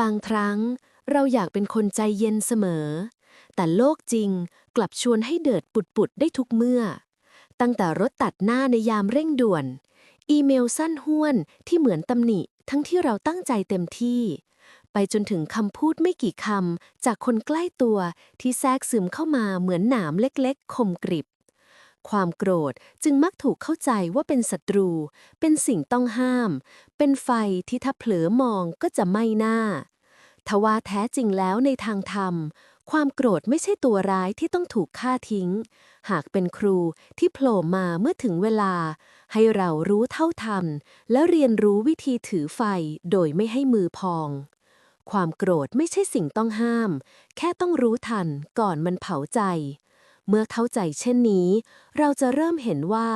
บางครั้งเราอยากเป็นคนใจเย็นเสมอ แต่โลกจริงกลับชวนให้เดือดปุดๆได้ทุกเมื่อ ตั้งแต่รถตัดหน้าในยามเร่งด่วน อีเมลสั้นห้วนที่เหมือนตำหนิทั้งที่เราตั้งใจเต็มที่ ไปจนถึงคำพูดไม่กี่คำจากคนใกล้ตัวที่แทรกซึมเข้ามาเหมือนหนามเล็กๆคมกริบ ความโกรธจึงมักถูกเข้าใจว่าเป็นศัตรู เป็นสิ่งต้องห้าม เป็นไฟที่ถ้าเผลอมองก็จะไหม้หน้า ทว่าแท้จริงแล้วในทางธรรม ความโกรธไม่ใช่ตัวร้ายที่ต้องถูกฆ่าทิ้ง หากเป็นครูที่โผล่มาเมื่อถึงเวลา ให้เรารู้เท่าทัน และเรียนรู้วิธีถือไฟโดยไม่ให้มือพองความโกรธไม่ใช่สิ่งต้องห้าม แค่ต้องรู้ทันก่อนมันเผาใจ เมื่อเข้าใจเช่นนี้ เราจะเริ่มเห็นว่า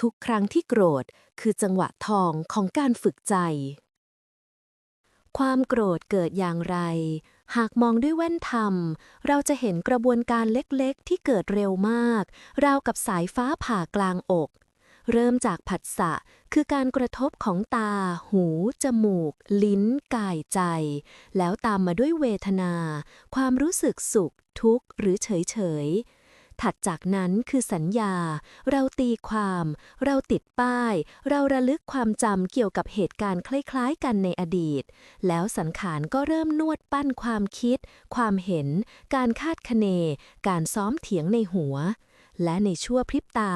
ทุกครั้งที่โกรธคือจังหวะทองของการฝึกใจ ความโกรธเกิดอย่างไร หากมองด้วยแว่นธรรม เราจะเห็นกระบวนการเล็กๆ ที่เกิดเร็วมาก ราวกับสายฟ้าผ่ากลางอก เริ่มจากผัสสะคือการกระทบของตา หู จมูก ลิ้น กายใจ แล้วตามมาด้วยเวทนา ความรู้สึกสุข ทุกข์ หรือเฉยเฉย ถัดจากนั้นคือสัญญา เราตีความ เราติดป้าย เราระลึกความจำเกี่ยวกับเหตุการณ์คล้ายๆกันในอดีต แล้วสังขารก็เริ่มนวดปั้นความคิด ความเห็น การคาดคะเน การซ้อมเถียงในหัวและในชั่วพริบตา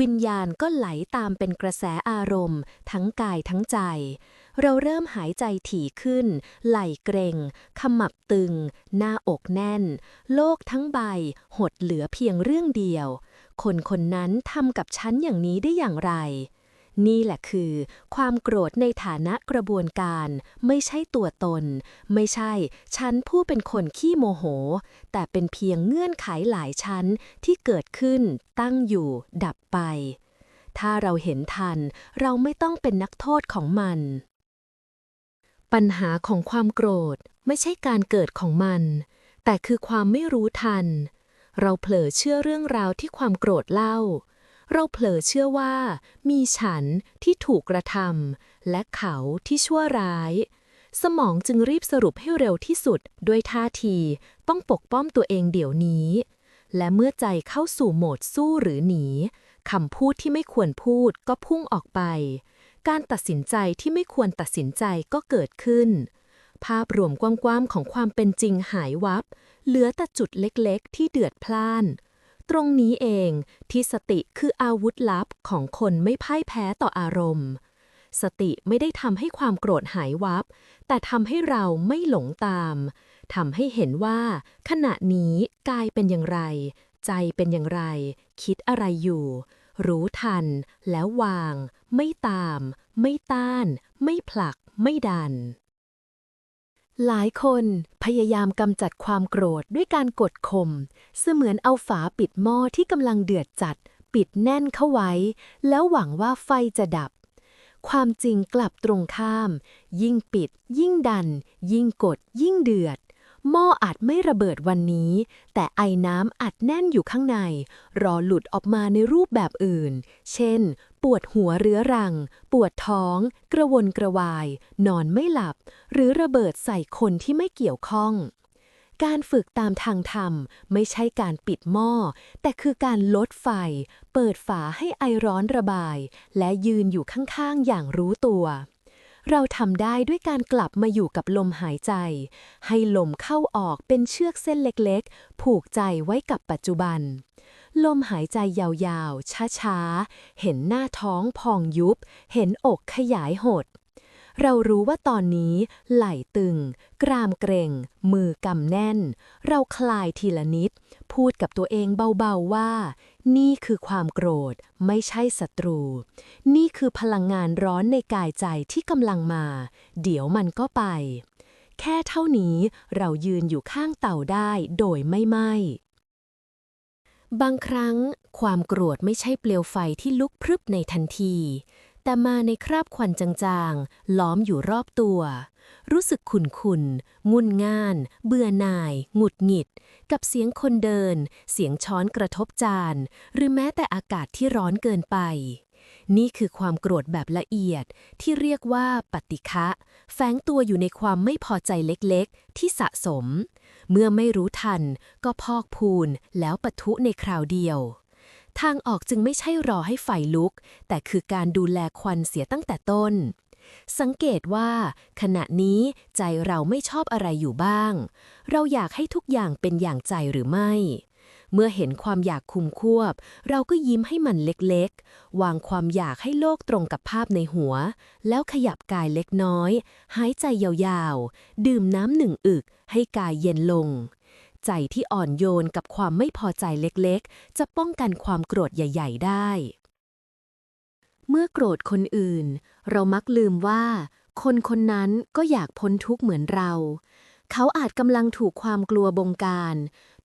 วิญญาณก็ไหลตามเป็นกระแสอารมณ์ ทั้งกายทั้งใจ เราเริ่มหายใจถี่ขึ้น ไหล่เกรงขมับตึง หน้าอกแน่น โลกทั้งใบ หดเหลือเพียงเรื่องเดียว คนคนนั้นทำกับฉันอย่างนี้ได้อย่างไร นี่แหละคือ ความโกรธในฐานะกระบวนการ ไม่ใช่ตัวตน ไม่ใช่ ฉันผู้เป็นคนขี้โมโห แต่เป็นเพียงเงื่อนไขหลายชั้นที่เกิดขึ้น ตั้งอยู่ ดับไปถ้าเราเห็นทัน เราไม่ต้องเป็นนักโทษของมัน ปัญหาของความโกรธไม่ใช่การเกิดของมัน แต่คือความไม่รู้ทัน เราเผลอเชื่อเรื่องราวที่ความโกรธเล่า เราเผลอเชื่อว่า มีฉันที่ถูกกระทำและเขาที่ชั่วร้าย สมองจึงรีบสรุปให้เร็วที่สุดด้วยท่าทีต้องปกป้องตัวเองเดี๋ยวนี้ และเมื่อใจเข้าสู่โหมดสู้หรือหนีคำพูดที่ไม่ควรพูดก็พุ่งออกไป การตัดสินใจที่ไม่ควรตัดสินใจก็เกิดขึ้น ภาพรวมกว้างๆของความเป็นจริงหายวับ เหลือแต่จุดเล็กๆ ที่เดือดพล่าน ตรงนี้เองที่สติคืออาวุธลับของคนไม่พ่ายแพ้ต่ออารมณ์ สติไม่ได้ทำให้ความโกรธหายวับ แต่ทำให้เราไม่หลงตามทำให้เห็นว่า ขณะนี้กายเป็นอย่างไร ใจเป็นอย่างไร คิดอะไรอยู่ รู้ทัน แล้ววาง ไม่ตาม ไม่ต้าน ไม่ผลัก ไม่ดัน หลายคนพยายามกำจัดความโกรธด้วยการกดข่มเสมือนเอาฝาปิดหม้อที่กำลังเดือดจัด ปิดแน่นเข้าไว้ แล้วหวังว่าไฟจะดับ ความจริงกลับตรงข้าม ยิ่งปิด ยิ่งดัน ยิ่งกด ยิ่งเดือด หม้ออาจไม่ระเบิดวันนี้ แต่ไอน้ำอัดแน่นอยู่ข้างใน รอหลุดออกมาในรูปแบบอื่น เช่น ปวดหัวเรื้อรัง ปวดท้อง กระวนกระวาย นอนไม่หลับ หรือระเบิดใส่คนที่ไม่เกี่ยวข้องการฝึกตามทางธรรมไม่ใช่การปิดหม้อ แต่คือการลดไฟ เปิดฝาให้ไอร้อนระบาย และยืนอยู่ข้างๆ อย่างรู้ตัว เราทำได้ด้วยการกลับมาอยู่กับลมหายใจ ให้ลมเข้าออกเป็นเชือกเส้นเล็กๆ ผูกใจไว้กับปัจจุบัน ลมหายใจยาวๆ ช้าๆ เห็นหน้าท้องพองยุบ เห็นอกขยายหด เรารู้ว่าตอนนี้ไหล่ตึง กรามเกรงมือกำแน่น เราคลายทีละนิด พูดกับตัวเองเบาๆว่า นี่คือความโกรธไม่ใช่ศัตรู นี่คือพลังงานร้อนในกายใจที่กำลังมา เดี๋ยวมันก็ไป แค่เท่านี้เรายืนอยู่ข้างเต่าได้โดยไม่ไหมบางครั้งความโกรธไม่ใช่เปลวไฟที่ลุกพรึบในทันที แต่มาในคราบควันจางๆ ล้อมอยู่รอบตัว รู้สึกขุนขุนๆงุนง่าน เบื่อหน่าย หงุดหงิด กับเสียงคนเดิน เสียงช้อนกระทบจาน หรือแม้แต่อากาศที่ร้อนเกินไป นี่คือความโกรธแบบละเอียดที่เรียกว่าปฏิฆะแฝงตัวอยู่ในความไม่พอใจเล็กๆ ที่สะสม เมื่อไม่รู้ทันก็พอกพูนแล้วปะทุในคราวเดียว ทางออกจึงไม่ใช่รอให้ไฟลุก แต่คือการดูแลควันเสียตั้งแต่ต้น สังเกตว่า ขณะนี้ใจเราไม่ชอบอะไรอยู่บ้าง เราอยากให้ทุกอย่างเป็นอย่างใจหรือไม่ เมื่อเห็นความอยากคุมควบ เราก็ยิ้มให้มันเล็กๆ วางความอยากให้โลกตรงกับภาพในหัว แล้วขยับกายเล็กน้อย หายใจยาวๆ ดื่มน้ำหนึ่งอึก ให้กายเย็นลง ใจที่อ่อนโยนกับความไม่พอใจเล็กๆ จะป้องกันความโกรธใหญ่ ๆ ได้ เมื่อโกรธคนอื่น เรามักลืมว่า คนคนนั้นก็อยากพ้นทุกข์เหมือนเรา เขาอาจกำลังถูกความกลัวบงการ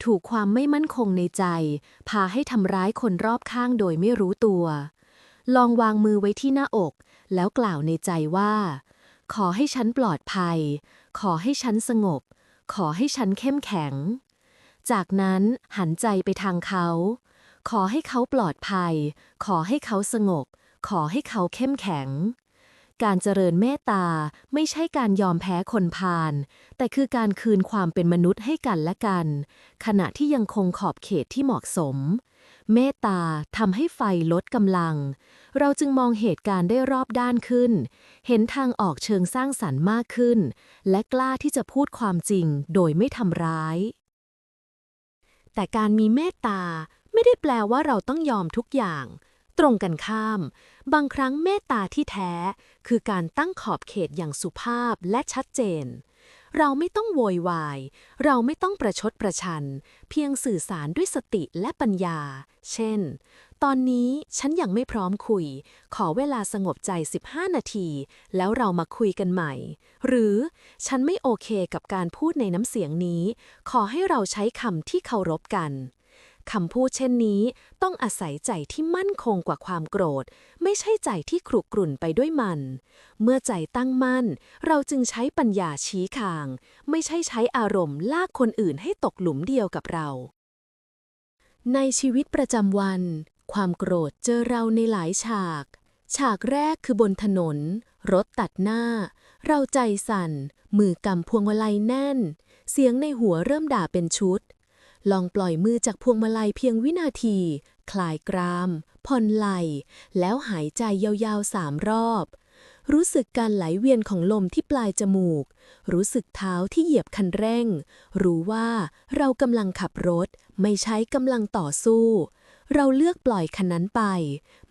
ถูกความไม่มั่นคงในใจ พาให้ทำร้ายคนรอบข้างโดยไม่รู้ตัว ลองวางมือไว้ที่หน้าอก แล้วกล่าวในใจว่า ขอให้ฉันปลอดภัย ขอให้ฉันสงบขอให้ฉันเข้มแข็ง จากนั้นหันใจไปทางเขา ขอให้เขาปลอดภัย ขอให้เขาสงบ ขอให้เขาเข้มแข็ง การเจริญเมตตาไม่ใช่การยอมแพ้คนพาลแต่คือการคืนความเป็นมนุษย์ให้กันและกัน ขณะที่ยังคงขอบเขตที่เหมาะสม เมตตาทำให้ไฟลดกำลัง เราจึงมองเหตุการณ์ได้รอบด้านขึ้น เห็นทางออกเชิงสร้างสรรค์มากขึ้น และกล้าที่จะพูดความจริงโดยไม่ทำร้าย แต่การมีเมตตาไม่ได้แปลว่าเราต้องยอมทุกอย่าง ตรงกันข้าม บางครั้งเมตตาที่แท้ คือการตั้งขอบเขตอย่างสุภาพและชัดเจน เราไม่ต้องโวยวาย เราไม่ต้องประชดประชัน เพียงสื่อสารด้วยสติและปัญญา เช่น ตอนนี้ฉันยังไม่พร้อมคุย ขอเวลาสงบใจ 15 นาที แล้วเรามาคุยกันใหม่ หรือฉันไม่โอเคกับการพูดในน้ำเสียงนี้ ขอให้เราใช้คำที่เคารพกันคำพูดเช่นนี้ต้องอาศัยใจที่มั่นคงกว่าความโกรธ ไม่ใช่ใจที่ครุกรุ่นไปด้วยมัน เมื่อใจตั้งมั่น เราจึงใช้ปัญญาชี้คาง ไม่ใช่ใช้อารมณ์ลากคนอื่นให้ตกหลุมเดียวกับเรา ในชีวิตประจำวัน ความโกรธเจอเราในหลายฉาก ฉากแรกคือบนถนน รถตัดหน้า เราใจสั่น มือกำพวงมาลัยแน่น เสียงในหัวเริ่มด่าเป็นชุด ลองปล่อยมือจากพวงมาลัยเพียงวินาที คลายกราม ผ่อนไหล แล้วหายใจยาวๆสามรอบ รู้สึกการไหลเวียนของลมที่ปลายจมูก รู้สึกเท้าที่เหยียบคันเร่ง รู้ว่าเรากำลังขับรถ ไม่ใช้กำลังต่อสู้ เราเลือกปล่อยคันนั้นไป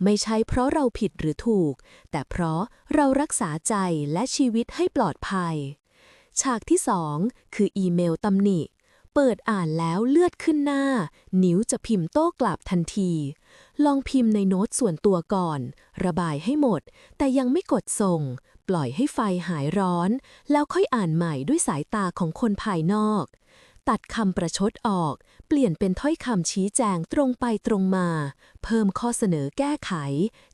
ไม่ใช่เพราะเราผิดหรือถูก แต่เพราะเรารักษาใจและชีวิตให้ปลอดภัย ฉากที่สองคืออีเมลตำหนิ เปิดอ่านแล้วเลือดขึ้นหน้า นิ้วจะพิมพ์โต้กลับทันที ลองพิมพ์ในโน้ตส่วนตัวก่อน ระบายให้หมด แต่ยังไม่กดส่ง ปล่อยให้ไฟหายร้อน แล้วค่อยอ่านใหม่ด้วยสายตาของคนภายนอก ตัดคำประชดออก เปลี่ยนเป็นถ้อยคำชี้แจงตรงไปตรงมา เพิ่มข้อเสนอแก้ไข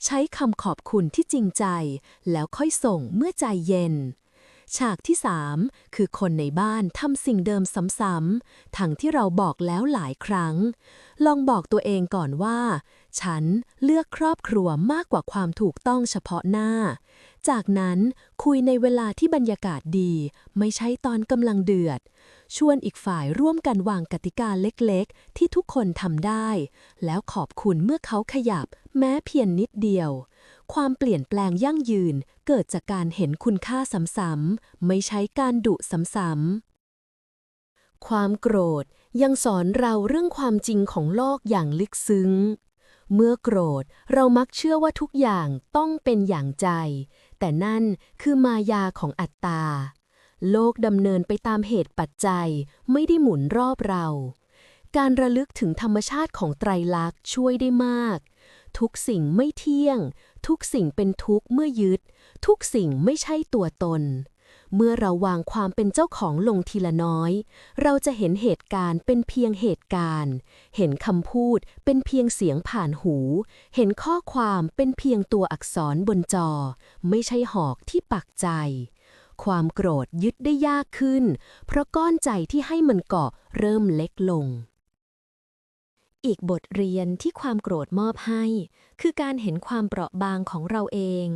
ใช้คำขอบคุณที่จริงใจ แล้วค่อยส่งเมื่อใจเย็น ฉากที่ 3 คือคนในบ้านทำสิ่งเดิมซ้ำๆทั้งที่เราบอกแล้วหลายครั้ง ลองบอกตัวเองก่อนว่า ฉันเลือกครอบครัวมากกว่าความถูกต้องเฉพาะหน้าจากนั้นคุยในเวลาที่บรรยากาศดี ไม่ใช่ตอนกำลังเดือด ชวนอีกฝ่ายร่วมกันวางกติกาเล็กๆ ที่ทุกคนทำได้ แล้วขอบคุณเมื่อเขาขยับ แม้เพียงนิดเดียว ความเปลี่ยนแปลงยั่งยืนเกิดจากการเห็นคุณค่าซ้ำๆไม่ใช้การดุซ้ำๆความโกรธยังสอนเราเรื่องความจริงของโลกอย่างลึกซึ้งเมื่อโกรธเรามักเชื่อว่าทุกอย่างต้องเป็นอย่างใจ แต่นั่นคือมายาของอัตตา โลกดำเนินไปตามเหตุปัจจัย ไม่ได้หมุนรอบเรา การระลึกถึงธรรมชาติของไตรลักษณ์ช่วยได้มาก ทุกสิ่งไม่เที่ยง ทุกสิ่งเป็นทุกข์เมื่อยึด ทุกสิ่งไม่ใช่ตัวตน เมื่อเราวางความเป็นเจ้าของลงทีละน้อย เราจะเห็นเหตุการณ์เป็นเพียงเหตุการณ์ เห็นคำพูดเป็นเพียงเสียงผ่านหู เห็นข้อความเป็นเพียงตัวอักษรบนจอ ไม่ใช่หอกที่ปักใจ ความโกรธยึดได้ยากขึ้น เพราะก้อนใจที่ให้มันเกาะเริ่มเล็กลง อีกบทเรียนที่ความโกรธมอบให้ คือการเห็นความเปราะบางของเราเอง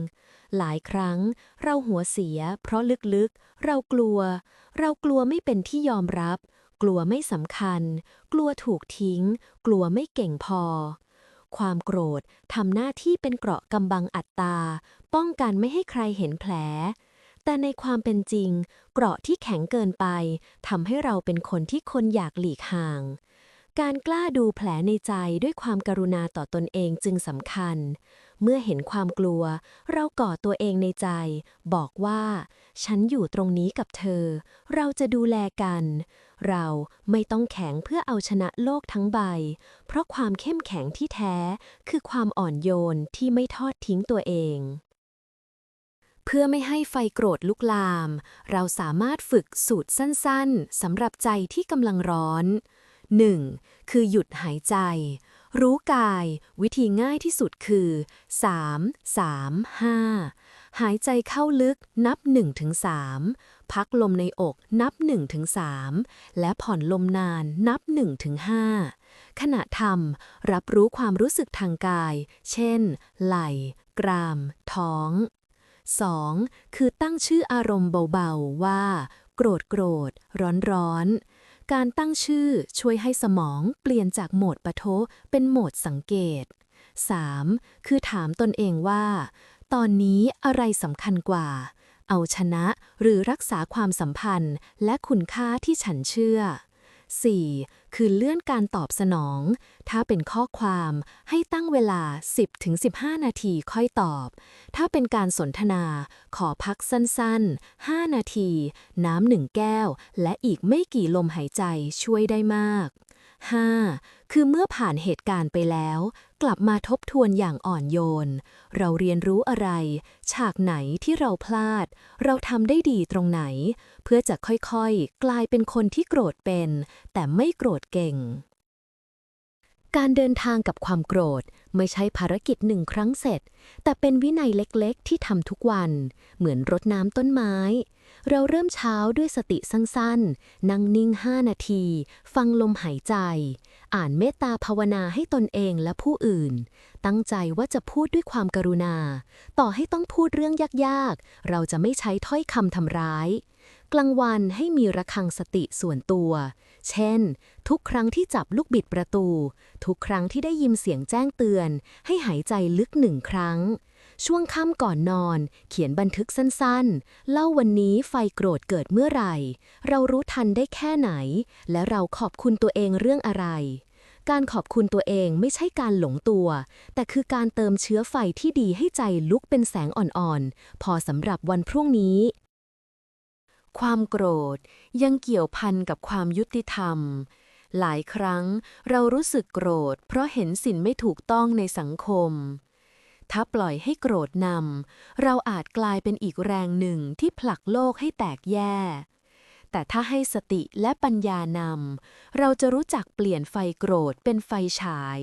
หลายครั้งเราหัวเสีย เพราะลึกๆ เรากลัว เรากลัวไม่เป็นที่ยอมรับ กลัวไม่สำคัญ กลัวถูกทิ้ง กลัวไม่เก่งพอความโกรธทำหน้าที่เป็นเกราะกำบังอัตตา ป้องกันไม่ให้ใครเห็นแผล แต่ในความเป็นจริง เกราะที่แข็งเกินไปทำให้เราเป็นคนที่คนอยากหลีกห่าง การกล้าดูแผลในใจด้วยความกรุณาต่อตนเองจึงสำคัญ เมื่อเห็นความกลัว เราก่อตัวเองในใจ บอกว่า ฉันอยู่ตรงนี้กับเธอ เราจะดูแลกัน เราไม่ต้องแข็งเพื่อเอาชนะโลกทั้งใบ เพราะความเข้มแข็งที่แท้ คือความอ่อนโยนที่ไม่ทอดทิ้งตัวเอง เพื่อไม่ให้ไฟโกรธลุกลาม เราสามารถฝึกสูตรสั้นๆสำหรับใจที่กำลังร้อน 1. คือหยุดหายใจ รู้กาย วิธีง่ายที่สุดคือ 3 3 5 หายใจเข้าลึกนับ 1-3 พักลมในอกนับ 1-3 และผ่อนลมนานนับ 1-5 ขณะทำรับรู้ความรู้สึกทางกาย เช่น ไหล่ กราม ท้อง 2. คือตั้งชื่ออารมณ์เบาๆ ว่า โกรธโกรธ ร้อนร้อนการตั้งชื่อช่วยให้สมองเปลี่ยนจากโหมดปะโทเป็นโหมดสังเกต 3. คือถามตนเองว่า ตอนนี้อะไรสำคัญกว่า เอาชนะหรือรักษาความสัมพันธ์และคุณค่าที่ฉันเชื่อ 4. คือเลื่อนการตอบสนอง ถ้าเป็นข้อความให้ตั้งเวลา 10-15 นาทีค่อยตอบ ถ้าเป็นการสนทนา ขอพักสั้นๆ 5 นาที น้ำหนึ่งแก้ว และอีกไม่กี่ลมหายใจช่วยได้มาก 5. คือเมื่อผ่านเหตุการณ์ไปแล้ว กลับมาทบทวนอย่างอ่อนโยน เราเรียนรู้อะไร ฉากไหนที่เราพลาด เราทำได้ดีตรงไหน เพื่อจะค่อยๆ กลายเป็นคนที่โกรธเป็น แต่ไม่โกรธเก่ง การเดินทางกับความโกรธ ไม่ใช่ภารกิจหนึ่งครั้งเสร็จ แต่เป็นวินัยเล็กๆ ที่ทำทุกวัน เหมือนรดน้ำต้นไม้ เราเริ่มเช้าด้วยสติสั้นๆ นั่งนิ่งห้านาที ฟังลมหายใจ อ่านเมตตาภาวนาให้ตนเองและผู้อื่น ตั้งใจว่าจะพูดด้วยความกรุณา ต่อให้ต้องพูดเรื่องยากๆ เราจะไม่ใช้ถ้อยคำทำร้าย กลางวันให้มีระฆังสติส่วนตัว เช่น ทุกครั้งที่จับลูกบิดประตู ทุกครั้งที่ได้ยินเสียงแจ้งเตือน ให้หายใจลึกหนึ่งครั้ง ช่วงค่ำก่อนนอน เขียนบันทึกสั้นๆ เล่าวันนี้ไฟโกรธเกิดเมื่อไหร่ เรารู้ทันได้แค่ไหน และเราขอบคุณตัวเองเรื่องอะไรการขอบคุณตัวเองไม่ใช่การหลงตัว แต่คือการเติมเชื้อไฟที่ดีให้ใจลุกเป็นแสงอ่อนๆ พอสำหรับวันพรุ่งนี้ ความโกรธยังเกี่ยวพันกับความยุติธรรม หลายครั้งเรารู้สึกโกรธ เพราะเห็นสิ่งไม่ถูกต้องในสังคม ถ้าปล่อยให้โกรธนำเราอาจกลายเป็นอีกแรงหนึ่งที่ผลักโลกให้แตกแย่แต่ถ้าให้สติและปัญญานำ เราจะรู้จักเปลี่ยนไฟโกรธเป็นไฟฉาย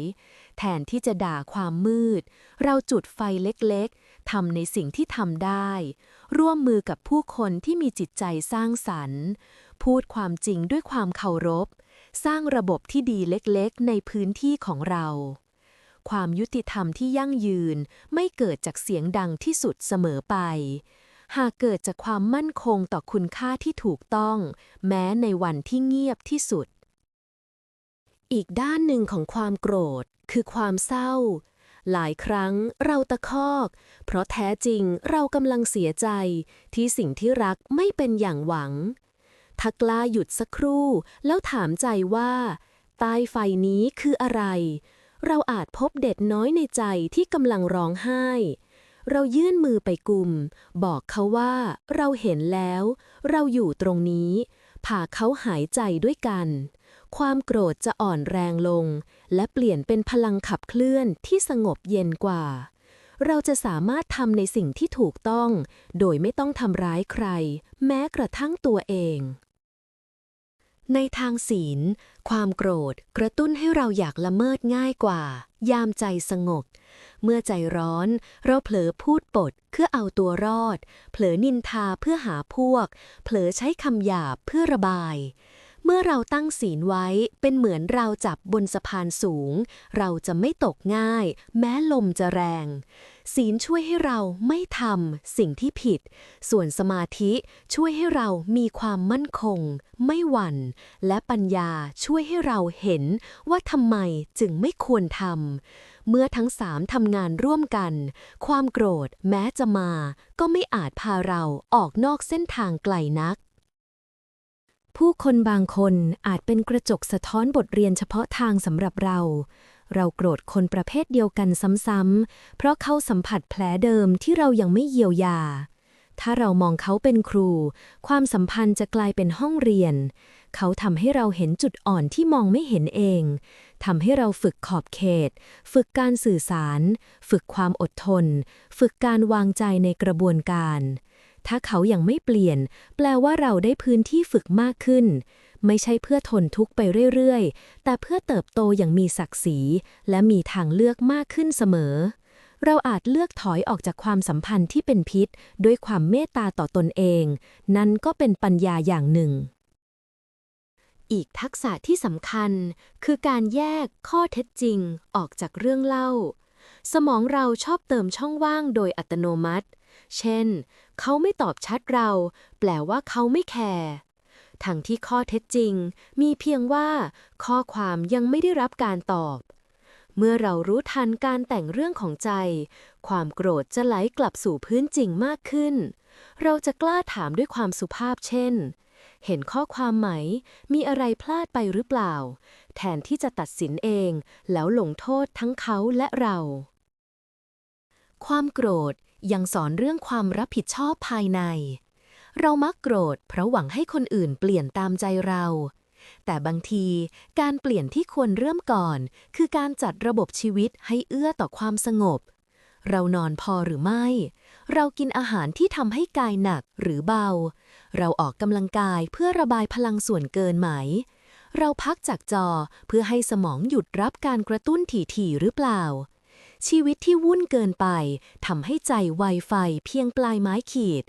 แทนที่จะด่าความมืด เราจุดไฟเล็กๆทำในสิ่งที่ทำได้ ร่วมมือกับผู้คนที่มีจิตใจสร้างสรรค์ พูดความจริงด้วยความเคารพ สร้างระบบที่ดีเล็กๆ ในพื้นที่ของเรา ความยุติธรรมที่ยั่งยืนไม่เกิดจากเสียงดังที่สุดเสมอไป หากเกิดจากความมั่นคงต่อคุณค่าที่ถูกต้อง แม้ในวันที่เงียบที่สุด อีกด้านหนึ่งของความโกรธคือความเศร้า หลายครั้งเราตะคอก เพราะแท้จริงเรากำลังเสียใจที่สิ่งที่รักไม่เป็นอย่างหวังถ้ากล้าหยุดสักครู่ แล้วถามใจว่าใต้ไฟนี้คืออะไร เราอาจพบเด็ดน้อยในใจที่กำลังร้องไห้ เรายื่นมือไปกลุ่ม บอกเขาว่าเราเห็นแล้ว เราอยู่ตรงนี้พาเขาหายใจด้วยกัน ความโกรธจะอ่อนแรงลง และเปลี่ยนเป็นพลังขับเคลื่อนที่สงบเย็นกว่า เราจะสามารถทำในสิ่งที่ถูกต้อง โดยไม่ต้องทำร้ายใคร แม้กระทั่งตัวเอง ในทางศีล ความโกรธกระตุ้นให้เราอยากละเมิดง่ายกว่า ยามใจสงบ เมื่อใจร้อน เราเผลอพูดปดเพื่อเอาตัวรอด เผลอนินทาเพื่อหาพวก เผลอใช้คำหยาบเพื่อระบาย เมื่อเราตั้งศีลไว้เป็นเหมือนเราจับบนสะพานสูง เราจะไม่ตกง่าย แม้ลมจะแรง ศีลช่วยให้เราไม่ทำสิ่งที่ผิด ส่วนสมาธิช่วยให้เรามีความมั่นคง ไม่หวั่น และปัญญาช่วยให้เราเห็นว่าทำไมจึงไม่ควรทำ เมื่อทั้งสามทำงานร่วมกัน ความโกรธแม้จะมา ก็ไม่อาจพาเราออกนอกเส้นทางไกลนัก ผู้คนบางคนอาจเป็นกระจกสะท้อนบทเรียนเฉพาะทางสำหรับเรา เราโกรธคนประเภทเดียวกันซ้ำๆ เพราะเขาสัมผัสแผลเดิมที่เรายังไม่เยียวยา ถ้าเรามองเขาเป็นครู ความสัมพันธ์จะกลายเป็นห้องเรียน เขาทำให้เราเห็นจุดอ่อนที่มองไม่เห็นเอง ทำให้เราฝึกขอบเขต ฝึกการสื่อสาร ฝึกความอดทน ฝึกการวางใจในกระบวนการ ถ้าเขายังไม่เปลี่ยน แปลว่าเราได้พื้นที่ฝึกมากขึ้น ไม่ใช่เพื่อทนทุกข์ไปเรื่อยๆ แต่เพื่อเติบโตอย่างมีศักดิ์ศรี และมีทางเลือกมากขึ้นเสมอ เราอาจเลือกถอยออกจากความสัมพันธ์ที่เป็นพิษ ด้วยความเมตตาต่อตนเอง นั่นก็เป็นปัญญาอย่างหนึ่งอีกทักษะที่สำคัญคือการแยกข้อเท็จจริงออกจากเรื่องเล่า สมองเราชอบเติมช่องว่างโดยอัตโนมัติ เช่น เขาไม่ตอบชัดเรา แปลว่าเขาไม่แคร์ทั้งที่ข้อเท็จจริง มีเพียงว่า ข้อความยังไม่ได้รับการตอบ เมื่อเรารู้ทันการแต่งเรื่องของใจ ความโกรธจะไหลกลับสู่พื้นจริงมากขึ้น เราจะกล้าถามด้วยความสุภาพเช่น เห็นข้อความไหม มีอะไรพลาดไปหรือเปล่า แทนที่จะตัดสินเอง แล้วลงโทษทั้งเขาและเรา ความโกรธ ยังสอนเรื่องความรับผิดชอบภายใน เรามักโกรธเพราะหวังให้คนอื่นเปลี่ยนตามใจเรา แต่บางทีการเปลี่ยนที่ควรเริ่มก่อน คือการจัดระบบชีวิตให้เอื้อต่อความสงบ เรานอนพอหรือไม่ เรากินอาหารที่ทำให้กายหนักหรือเบา เราออกกำลังกายเพื่อระบายพลังส่วนเกินไหม เราพักจากจอเพื่อให้สมองหยุดรับการกระตุ้นถี่ๆหรือเปล่า ชีวิตที่วุ่นเกินไปทำให้ใจไวไฟเพียงปลายไม้ขีด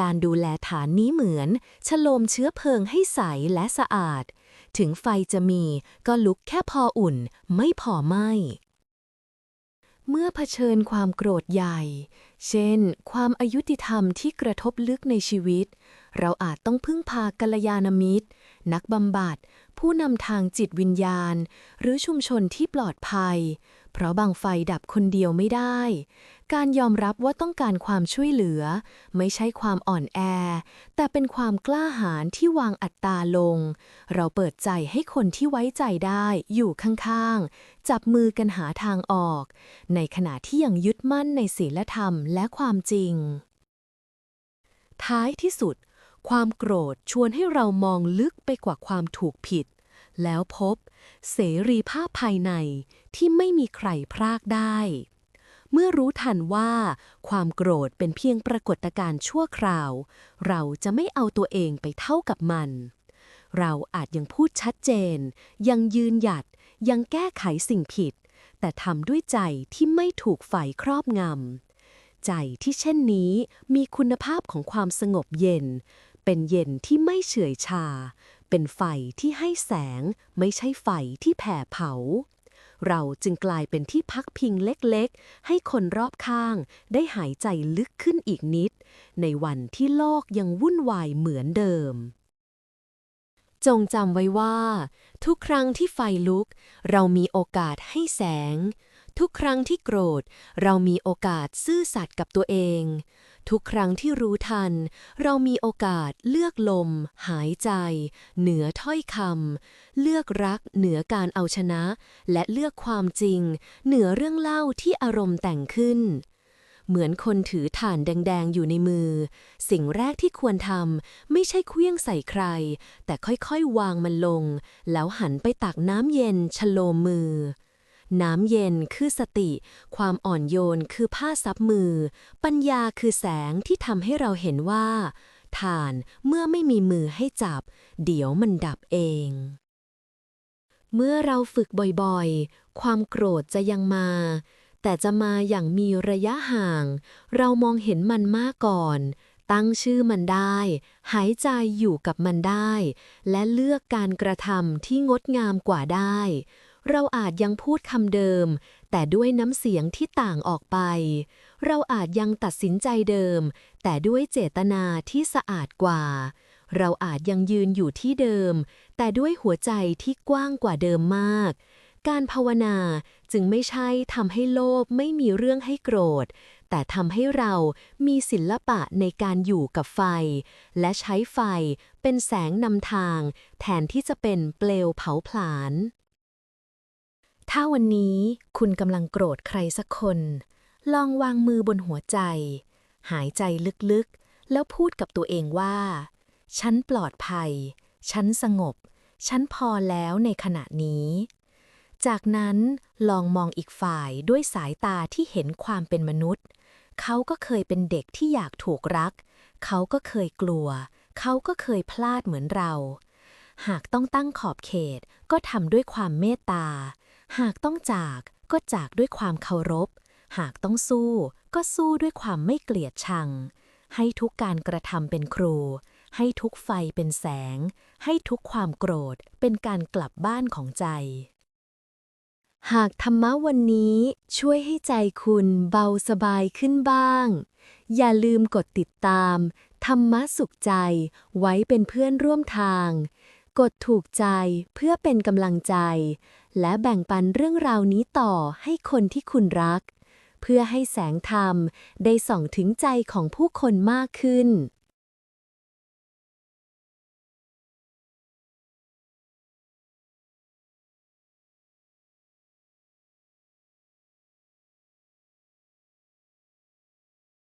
การดูแลฐานนี้เหมือนฉโลมเชื้อเพลิงให้ใสและสะอาด ถึงไฟจะมีก็ลุกแค่พออุ่นไม่พอไหมเมื่อเผชิญความโกรธใหญ่ เช่น ความอายุติธรรมที่กระทบลึกในชีวิต เราอาจต้องพึ่งพากัลยาณมิตร นักบำบัด ผู้นำทางจิตวิญญาณ หรือชุมชนที่ปลอดภัย เพราะบางไฟดับคนเดียวไม่ได้ การยอมรับว่าต้องการความช่วยเหลือ ไม่ใช่ความอ่อนแอ แต่เป็นความกล้าหาญที่วางอัตตาลง เราเปิดใจให้คนที่ไว้ใจได้อยู่ข้างๆ จับมือกันหาทางออก ในขณะที่ยังยึดมั่นในศีลธรรมและความจริง ท้ายที่สุด ความโกรธชวนให้เรามองลึกไปกว่าความถูกผิด แล้วพบ เสรีภาพภายในที่ไม่มีใครพรากได้ เมื่อรู้ทันว่า ความโกรธเป็นเพียงปรากฏการณ์ชั่วคราว เราจะไม่เอาตัวเองไปเท่ากับมัน เราอาจยังพูดชัดเจน ยังยืนหยัด ยังแก้ไขสิ่งผิด แต่ทำด้วยใจที่ไม่ถูกไฟครอบงำ ใจที่เช่นนี้มีคุณภาพของความสงบเย็น เป็นเย็นที่ไม่เฉื่อยชา เป็นไฟที่ให้แสงไม่ใช่ไฟที่แผ่เผา เราจึงกลายเป็นที่พักพิงเล็กๆ ให้คนรอบข้างได้หายใจลึกขึ้นอีกนิด ในวันที่โลกยังวุ่นวายเหมือนเดิม จงจำไว้ว่า ทุกครั้งที่ไฟลุก เรามีโอกาสให้แสง ทุกครั้งที่โกรธ เรามีโอกาสซื่อสัตย์กับตัวเอง ทุกครั้งที่รู้ทัน เรามีโอกาสเลือกลม หายใจ เหนือถ้อยคำเลือกรักเหนือการเอาชนะ และเลือกความจริง เหนือเรื่องเล่าที่อารมณ์แต่งขึ้น เหมือนคนถือถ่านแดง ๆ อยู่ในมือ สิ่งแรกที่ควรทำไม่ใช่เคลื่องใส่ใคร แต่ค่อย ๆ วางมันลง แล้วหันไปตักน้ำเย็นชโลมมือ น้ำเย็นคือสติ ความอ่อนโยนคือผ้าซับมือ ปัญญาคือแสงที่ทำให้เราเห็นว่าถ่านเมื่อไม่มีมือให้จับ เดี๋ยวมันดับเอง เมื่อเราฝึกบ่อยๆ ความโกรธจะยังมา แต่จะมาอย่างมีระยะห่าง เรามองเห็นมันมากก่อนตั้งชื่อมันได้ หายใจอยู่กับมันได้ และเลือกการกระทำที่งดงามกว่าได้ เราอาจยังพูดคำเดิม แต่ด้วยน้ำเสียงที่ต่างออกไป เราอาจยังตัดสินใจเดิม แต่ด้วยเจตนาที่สะอาดกว่า เราอาจยังยืนอยู่ที่เดิม แต่ด้วยหัวใจที่กว้างกว่าเดิมมาก การภาวนาจึงไม่ใช่ทำให้โลภไม่มีเรื่องให้โกรธ แต่ทำให้เรามีศิลปะในการอยู่กับไฟ และใช้ไฟเป็นแสงนำทาง แทนที่จะเป็นเปลวเผาผลาญ ถ้าวันนี้คุณกำลังโกรธใครสักคน ลองวางมือบนหัวใจ หายใจลึกๆ แล้วพูดกับตัวเองว่า ฉันปลอดภัย ฉันสงบ ฉันพอแล้วในขณะนี้ จากนั้นลองมองอีกฝ่ายด้วยสายตาที่เห็นความเป็นมนุษย์ เขาก็เคยเป็นเด็กที่อยากถูกรัก เขาก็เคยกลัว เขาก็เคยพลาดเหมือนเรา หากต้องตั้งขอบเขตก็ทำด้วยความเมตตา หากต้องจากก็จากด้วยความเคารพ หากต้องสู้ก็สู้ด้วยความไม่เกลียดชัง ให้ทุกการกระทำเป็นครู ให้ทุกไฟเป็นแสง ให้ทุกความโกรธเป็นการกลับบ้านของใจ หากธรรมะวันนี้ช่วยให้ใจคุณเบาสบายขึ้นบ้าง อย่าลืมกดติดตาม ธรรมะสุขใจไว้เป็นเพื่อนร่วมทาง กดถูกใจเพื่อเป็นกำลังใจ และแบ่งปันเรื่องราวนี้ต่อให้คนที่คุณรัก เพื่อให้แสงธรรมได้ส่องถึงใจของผู้คนมากขึ้น